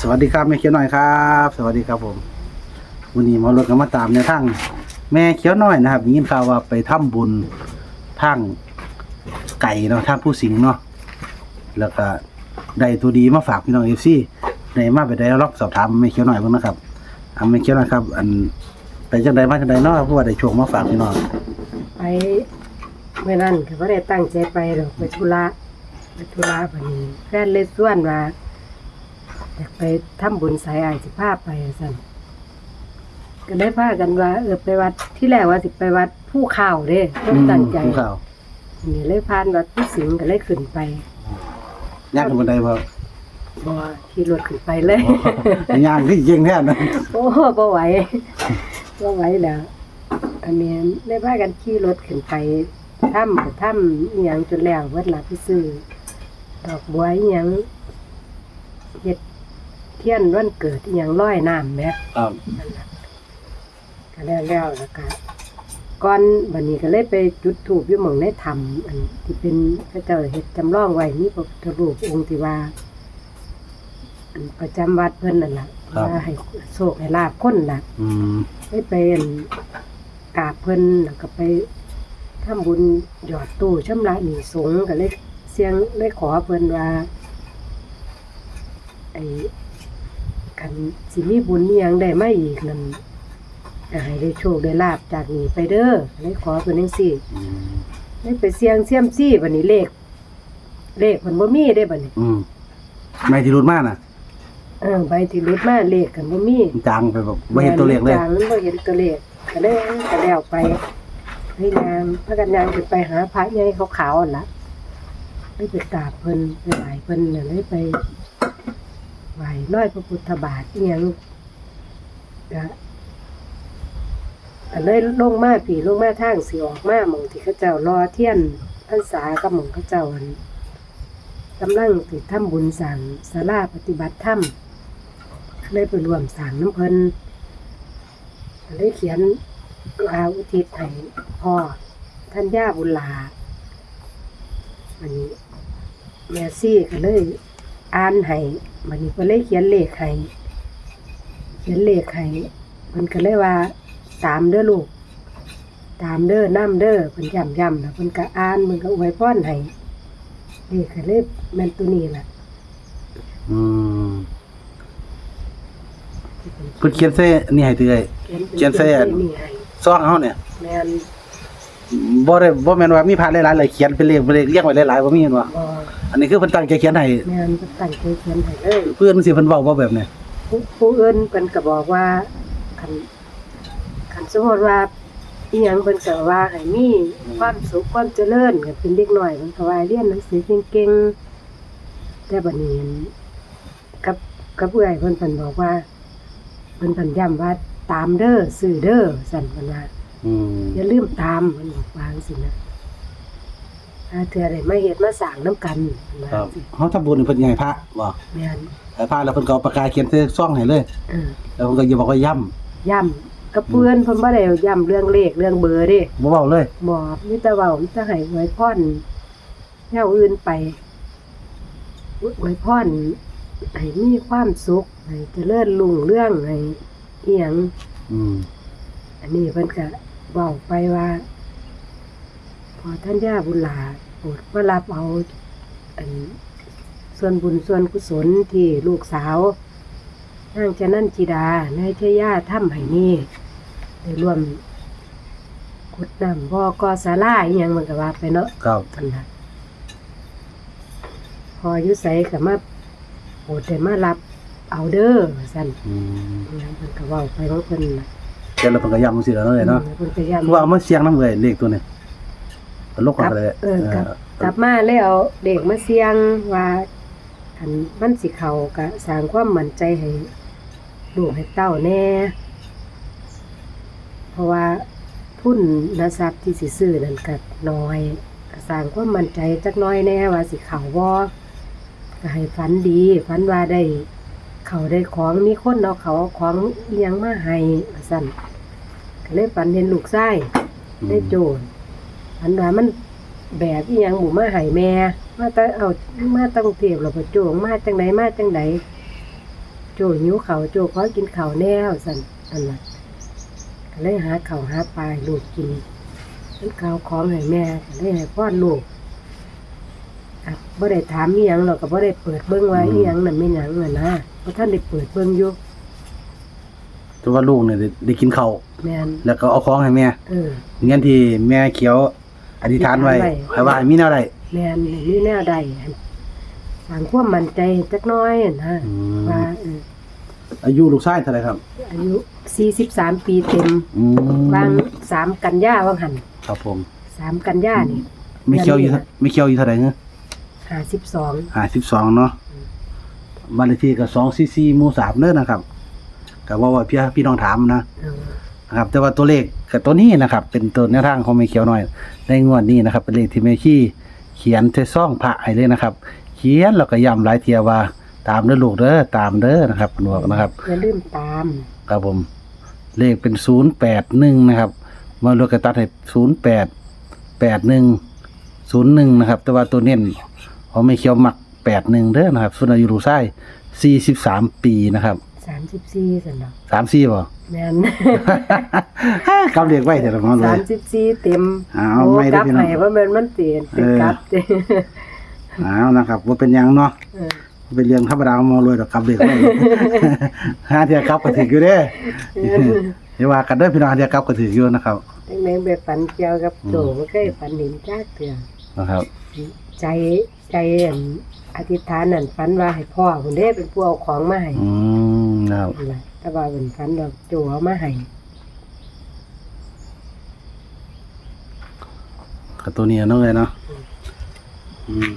สวัสดีครับแม่เขียวหน่อยครับ สวัสดีครับผมวันนี้มารถก็มาตามในวทางแม่เขียวหน้อยนะครับยินข่าวว่าไปทำบุญทางไก่เนาะทางผู้สิงเนาะแล้วก็ได้ตัวดีมาฝากพี่น้องเอฟซีในมาไปได้รับสอบถามแม่เขียวหน่อยเพิ่นนะครับอะแม่เขียวหน่อยครับ อันไปจังใดมาจังใดเนาะเพราะว่าได้โชคมาฝากพี่น้องไปเมื่อนั้นก็บ่ได้ตั้งใจไปหรอกไปธุระไปธุระบัดนี้แฟนเลยส่วนว่า อยากไปทำบุญสายอายสิพาไปสั่นก็ได้พากันว่า เออไปวัดที่แรกว่าสิไปวัดผู้ข่าวเด้ต้ออืงมตั้งใจผู้ข่าวนี่เลยพานวัดผู้สิงห์ก็เลยขึ้นไปย่างขึ้นบันไดบ่บ่ขี่รถขึ้นไปเลย ย่างที่เก่งแท้นะโอ้บ่ไหวบ่ไหวแล้วอันนี้ได้พากันขี่รถขึ้นไปถ้ำไปถ้ำอหยังจนแล้วเวดลาไปซื้อดอกบัวอหยังเฮ็ดเทียนวันเกิดอหยังร้อยน้ำแหมครับนั่นล่ะก็แล้วแล้วแล้วก็ก่อนบัดนี้ก็เลยไปจุดธูปอยู่หม่องในถ้ำอันที่เป็นพระเจ้าเฮ็ดจำลองไว้มีพระพุทธรูปองค์ที่ว่าอันประจำวัดเพิ่นนั่นล่ะว่าให้โชคให้ลาภคนน่ะ อืมได้ไปอั่นกราบเพิ่นแล้วก็ไปทำบุญหยอดตู้ชำระหนี้สงฆ์ก็เลยเสียงได้ขอเพิ่นว่าไอ้ คันสิมีบุญอีหยังได้มาอีกนั่นก็ให้ได้โชคได้ลาบจากนี้ไปเด้อเลยขอเพิ่นจังซี่อืมได้ไปเสียงเสี่ยมซี่บัดนี้เลข เลขเพิ่นบ่มีได้บัดนี้อืมไม่ที่รุดมากน่ะเออใบที่หลุดมาเลขกันบ่มี มันจางไปแบบไม่เห็นตัวเลขเลยจางมันบ่เห็นตัวเลขก็เลยก็แล้วไปพยายามพากันยางขึ้นไปหาพระใหญ่ขาวๆนั่นล่ะไปไปกราบเพิ่นไปไหว้เพิ่นน่ะเลยไป ไหว้ร้อยพระพุทธบาทอีหยังก็ก็เลยลงมาผีลงมาทางสิออกมาหมองที่เขาเจ้ารอเทียนพรรษากับหม่องเขาเจ้าอันกำลังติดทำบุญสั่งศาลาปฏิบัติธรรมเลยไปรวมสร้างน้ำเพิ่นเลยเขียนอาอุทิศให้พ่อท่านย่าบุญลาอันนี้แม่ซี่ก็เลย อ่านให้มันนี้ก็เลยเขียนเลขให้เขียนเลขให้มันก็เลยว่าตามเด้อลูก ตามเด้อน้ำเด้อเพิ่นย้ำย้ำแล้วเพิ่นก็อ่านมันก็อวยพรให้เลขก็เลยแม่นตัวนี้แหละอืมเพิ่นเขียนเส้นี่ให้เตื้อยเขียนใส่อันนี่ให้ซองเฮาเนี่ยแม่นบ่ได้บ่แม่นว่ามีพาหลายๆเลยเขียนเป็นเลขเป็นเลขเรียงไว้หลายๆบ่มีเห็นบ่บ่ อันนี้คือเพิ่นตั้งใจเขียนให้แม่นก็ตั้งใจเขียนให้เลยเพื่อนสิเพิ่นเว้าบ่แบบนี้ผู้ผู้อื่นเพิ่นก็บอกว่าคันคันสมมติว่าอีหยังเพิ่นก็ว่าให้มีความสุขความเจริญก็เป็นเด็กน้อยเพิ่นก็ว่าเรียนหนังสือเก่งๆแต่บัดนี้กับกับเอื้อยเพิ่นเพิ่นบอกว่าเพิ่นเพิ่นย้ำว่าตามเด้อซื้อเด้อสั่นเพิ่นว่าอืมอย่าลืมตามเพิ่นบอกว่าจังซี่นะ ถ้าเทื่อได้มาเฮ็ดมาสร้างนํกันเพิ่นว่าครัจับงซี่เฮาทำบุญให้เพิ่นให้พระบ่แม่นให้พระแล้วเพิ่นก็เอาปากกาเขียนใส่ซองให้เลย เออแล้วเพิ่นก็อย่าบอกว่าย้ำย่ำกับเพื่อนเพิ่นบ่ได้ย่ำเรื่องเลขเรื่องเบอร์เด้บ่เว้าเลย บ่มีแต่เว้ามีแต่ให้อวยพรแนวอื่นไปอวยพรให้มีความสุขให้เจริญรุ่งเรื่องให้อีหยัง อืม อันนี้เพิ่นก็เว้าไปว่าพ อท่านย่าบุญหลาโปรดมารับเอาอันส่วนบุญส่วนกุศลที่ลูกสาวนางจะนั่นจีดานายเทย่าถ้ำให้นี่ได้ร่วมขุดน้ำบ่อกอสาลาอีหยังมันก็ว่าไปเนาะครับอันนั้นพออยุใสก็มาโปรดได้มารับเอาเด้อสั่นอืมอิหยังเพิ่นก็เว้าไปของเพิ่นน่ะเขียนแล้วเพิ่นก็ย้ำจังซี่แล้วเนาะเลยเนาะเพิ่นก็ย้ำคือว่าเอามาเสียงนำเลยเลขตัวนี้ เพิ่นลงกลัมาบเลยเออกลับกลับมาแล้วเอาเด็กมาเสียงว่าคันมันสิเข้าก็สร้างความมั่นใจให้ลูกให้เต้าแน่ เพราะว่าทุนนะทรัพย์ที่สิซื้อนั่นก็น้อยก็สร้างความมั่นใจจักหน้อยแน่ว่าสิเข้าบ่ก็ให้ฝันดีฝันว่าได้ เขาได้ของมีคนเอาเขาเอาของอิหยังมาให้ว่าซั่นก็เลยฝันเห็นลูกชายได้โจร อันว่ามันแบบอีหยังหมู่มาใหายแม่ มาแต่เอามาตั้งเทียบเราไปโจงมาจังไดมาจังไดโจหิวเขาวโจขอกินข้าวแน่สั่นอันน่ะก็เลยหาข้าวหาปลาให้ลูกกินมันข้าวของให้แม่ก็เลยให้พ่อลูกอะบ่ได้ถามอีหยังหรอกก็บ่ได้เปิดเบิ่งว่าอีหยังนั่นไม่หยังน่ะนะเพราะท่านได้เปิดเบิ่งอยู่แต่ว่าลูกเนี่ยได้ได้กินข้าวแม่นแล้วก็เอาของให้แม่เออเงี้ยที่แม่เขียว อธิษฐานไว้อธิษฐานไว้ให้ว่าให้มีแนวใดแม่นมีแนวใดหั่นสร้างความมั่นใจจักหน้อยนะอืมว่าเอออายุลูกชายเท่าไหร่ครับ อายุ 43 ปีเต็มอืมวาง3กันยาว่างหั่นครับผม3กันยานี่ ไม่เขียวอยู่เท่าไม่เขียวอยู่เท่าไหร่เงี้ย52ห้าสิบสองเนาะบ้านเลขที่ก็สองซีซีหมู่สามเด้อนะครับก็ว่าว่าพี่พี่น้องถามนะ เออ นะครับ แต่ว่าตัวเลขกับตัวนี้นะครับ เป็นตัวแนวทางของไม่เขียวหน่อย ในงวดนี้นะครับ เป็นเลขที่แม่ขี้เขียนใส่ซ่องพระให้เลยนะครับ เขียนแล้วก็ย้ำหลายเทียว่า ตามเด้อลูกเด้อตามเด้อนะครับคุณบอกนะครับอย่าลืมตาม ครับผม เลขเป็นศูนย์แปดหนึ่งนะครับมาลูกกระตัดให้ศูนย์แปดแปดหนึ่งศูนย์หนึ่งนะครับ แต่ว่าตัวเน้นเขาไม่เขียวหมักแปดหนึ่งเด้อนะครับส่วนอายุลูกไส้สี่สิบสามปีนะครับ34ซั่นดอกสามสี่ป่ะ แม่นกำเรียกไว้แต่ละมันเลย34เต็มเอาโอ้ไม่กได้ลับพี่น้ไปองว่ามันมันเปลี่ยนเป็นเออ กลับเด้เอานะครับว่าเป็นหยังเนาะเออเป็นเรื่องธรรมดาของหมอเลยดอกกำเรียกไว้ ห้าเทียกลับก็ถืออยู่เด้อเดี๋ยวว่ากันเด้อพี่น้องห้าเทียกลับก็ถืออยู่นะครับจังได๋ไปฝันเกี่ยวกับโจบ่เคยฝันเห็นจักเทื่อ นะครับ ใจใจอันอธิษฐานนั่นฝันว่าให้พ่อพุ่นเด้เป็นผู้เอาของมาให้อืม นะครับนั่นล่ะแต่ว่าเป็นฝันดอกโจเอามาให้กับตัวนี้เนาะเลยเนาะอืม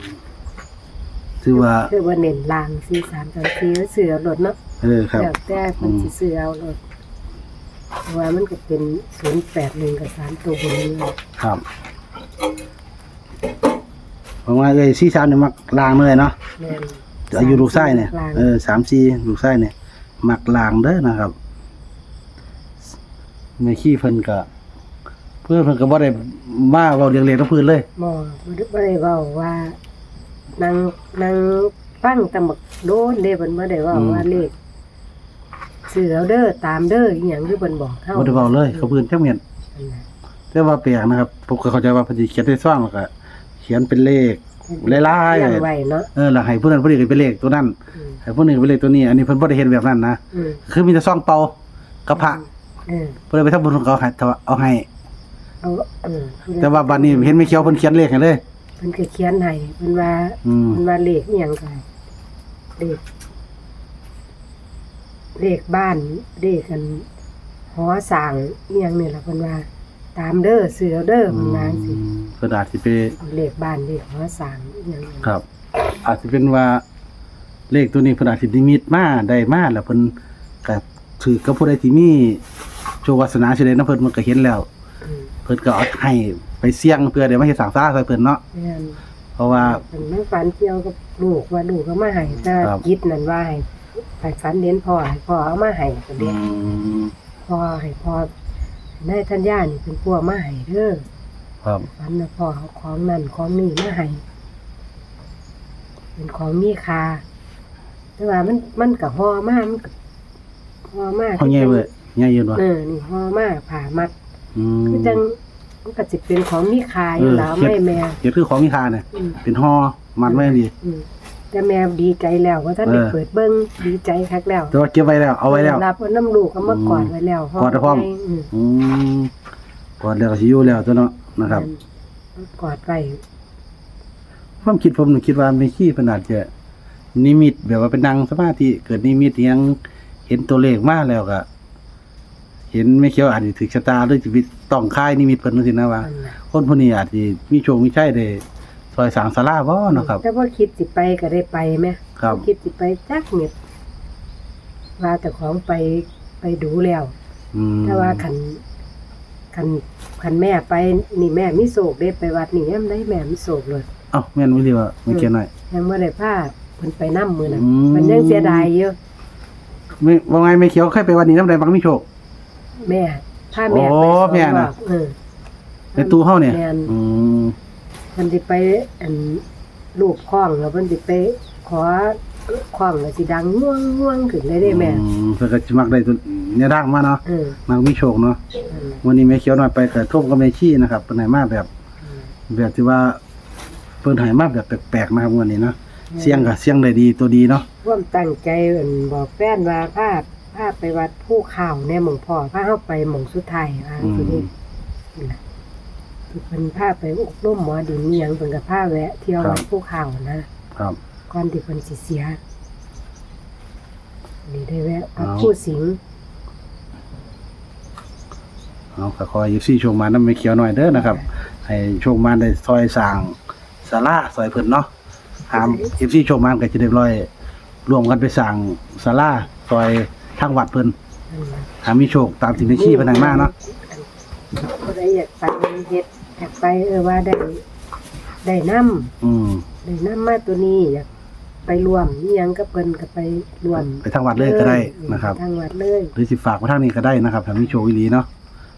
ถือว่า คือว่าเน้นลาง4 3 3 4เสือรถเนาะเออครับ แล้วแต่เพิ่นสิซื้อเอารถเพราะว่ามันก็เป็น081กับ3ตัวบนนี้ครับผมว่าเอ้ยซี่สามเนี่ยมักลางเลยเนาะแม่น อายุลูกไส้เนี่ยลางเออสามสี่ลูกไส้เนี่ย มักลางเด้อนะครับไม่ขี้เพิ่นก็เพื่อนเพิ่นก็บ่ได้มาเว้าเรียงเรียงกับเพิ่นเลยหมอบ่ได้บ่ได้เว้าว่านางนางฟังแตะบักโดนเด้เพิ่นบ่ได้เว้าอืมว่าเลขซื้อเอาเด้อตามเด้ออีหยังคือเพิ่นบอกเฮาบ่ได้เว้าเลยเขาเพิ่นจักเม็ดนั่นน่ะแต่ว่าแปลกนะครับผมก็เข้าใจว่าเพิ่นสิเขียนในซ่องแล้วก็เขียนเป็นเลข หลายๆเรีงไว้เนาะเออแล้วให้ผู้นั้นผู้นี้ก็เป็นเลขตัวนั้นอืม ให้ผู้นี้ก็เป็นเลขตัวนี้ อันนี้เพิ่นบ่ได้เห็นแบบนั้นนะอืมคือมีแต่ซ่องเป่ากับพระเออเพิ่นเลยไปทำบุญของเขาให้เอาให้ เอาเออแต่ว่าบัดนี้เห็นไม่เขียวเพิ่นเขียนเลขให้เลย เพิ่นก็เขียนให้เพิ่นว่าอืม เพิ่นว่าเลขอีหยังก็เลขเลขบ้านเลขกันหอสร้างอีหยังนี่ล่ะเพิ่นว่า ตามเด้อซื้อเอาเด้อเพิ่นว่าจังซี่ เพิ่นอาจสิไปเลขบ้านเลขหอสร้างอีหยังนี่ครับ อาจสิเป็นว่าเลขตัวนี้เพิ่นอาจสินิมิตมาได้มาแล้วเพิ่นก็ถือกับผู้ใดที่มีโชควาสนาสิได้นะเพิ่นมันก็เห็นแล้ว อืมเพิ่นก็เอาให้ไปเสี่ยงเพื่อได้มาเฮ็ดสร้างซาใส่เพิ่นเนาะแม่นเพราะว่า เป็นไม่ฝันเกี่ยวกับลูกว่าลูกเขามาให้แต่ครับ จิตนั่นว่าให้ให้ฝันเห็นพ่อให้พ่อเอามาให้คนอืเดียวมพ่อให้พ่อในทัญญานี่เป็นพวกมาให้เด้อ ครับฝันนะพ่อเอาของนั่นของนี่มาให้เป็นของมีค่าแต่ว่ามันมันก็ห่อมากมันก็ห่อมากเฮาใหญ่เว้ยใหญ่อยู่บ่เออนี่ห่อมากผ่ามัดอืมคือจังมันก็สิเป็นของมีค่าอยู่เออแล้วเฮ็ดไม่แม่เฮ็ดคือของมีค่าเนี่ยอืม เป็นห่อมัดไว้ดี อืมแต่แม่ดีใจแล้วว่าท่านได้เออ เปิดเบิ้งดีใจคักแล้วแต่ว่าเก็บไว้แล้วเอาไว้แล้ว รับเอาน้ำลูกเอามากอดไว้แล้วกอดไว้พร้อม อืมอืมก่อนแล้วก็สิอยู่แล้วตัวเนาะ นะครับ กอดไว้ความคิดผมนี่คิดว่าไม่ขี้เพิ่นอาจจะนิมิตแบบว่าเป็นนั่งสมาธิเกิดนิมิตอิหยังเห็นตัวเลขมาแล้วก็เห็นไม่เขียวอาจจะถึกชะตาหรือชีวิตต้องค่ายนิมิตเพิ่นจังซี่นะว่านั่นน่ะคนผู้นี้อาจสิมีโชคมีชัยได้ซอยสร้างศาลาบ่เนาะครับ แต่ว่าคิดสิไปก็ได้ไปไหมครับคิดสิไปจักเม็ดว่าแต่ของไปไปดูแล้วอืมแต่ว่าคันคัน คันแม่ไปนี่แม่มีโศกได้ไปวัดนี่ยังได้แม่มีโศกเลยเอ้าแม่นบ่ดีว่าไม่เขียนหน่อยยังบ่ได้พาเพิ่นไปนํมื้อนั้นอืมมันยังเสียดายอยู่ไม่ว่าไงไม่เขียวเคยไปวันนี้นำใดบางมีโชคแม่พาแม่โอ้ไปสองแม่รน่ะอบเออในตู้เฮาเนี่ยแม่นอืมมันสิไปอันลูกคล้องแล้วมันสิไปขอ ความก็สิดังง่วงง่วงขึ้นเลยได้แม่อืมเพิ่นก็สิมักได้ตัวเนี่ยร่างมาเนาะเออมักมีโชคเนาะนั่นแหละวันนี้แม่เขียวน้อยไปกระทบกับแม่ชี้นะครับเป็นไหนมาแบบอืมแบบที่ว่าเพิ่นให้มาแบบแปลกๆนะครับวันนี้เนาะเสียงก็เสียงได้ดีตัวดีเนาะร่วมตั้งใจอั่นบอกแฟนว่าพาพาไปวัดผู้ข่าวแน่หม่องพ่อพาเฮาไปหม่องสุดท้ายว่าอืทีมนี้นี่ล่ะที่เพิ่นพาไปอบรมหมอดินอีหยังเพิ่นก็พาแวะเที่ยววัดผู้ข่าวนะครับ ก่อนที่เพิ่นสิเสียนี่ได้แวะวัดผู้สิงห์เอาก็ขอยิบซี่โชคมานำแม่เขียวหน่อยเด้อนะครับ ให้โชคมานได้ซอยสร้างศาลาซอยเพิ่นเนาะหามยิบซี่โชคมานก็จะได้ร้อยรวมกันไปสร้างศาลาซอยทางวัดเพิ่นนั่นล่ะหามีโชคตามที่แม่ชี้เพิ่นให้มาเนาะผู้ใดอยากไปเฮ็ดอยากไปเออว่าได้ได้นำอืมได้นำมาตัวนี้อยาก ไปรวมอีหยังกับเพิ่นก็ไปรวมไปทางวัดเลยก็ได้นะครับ ทางวัดเลยหรือสิฝากมาทางนี้ก็ได้นะครับถ้ามีโชคอีหลีเนาะ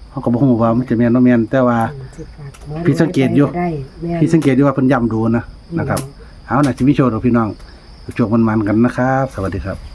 เขาก็บ่ฮู้ว่ามันจะแม่นบ่แม่นแต่ว่าอืมสิฝากหมอพี่สังเกตอยู่ได้แม่นพี่สังเกตดูว่าเพิ่นย้ำดูนะนะครับเอาน่ะสิมีโชคดอกพี่น้องโชคมันๆกันนะครับ สวัสดีครับ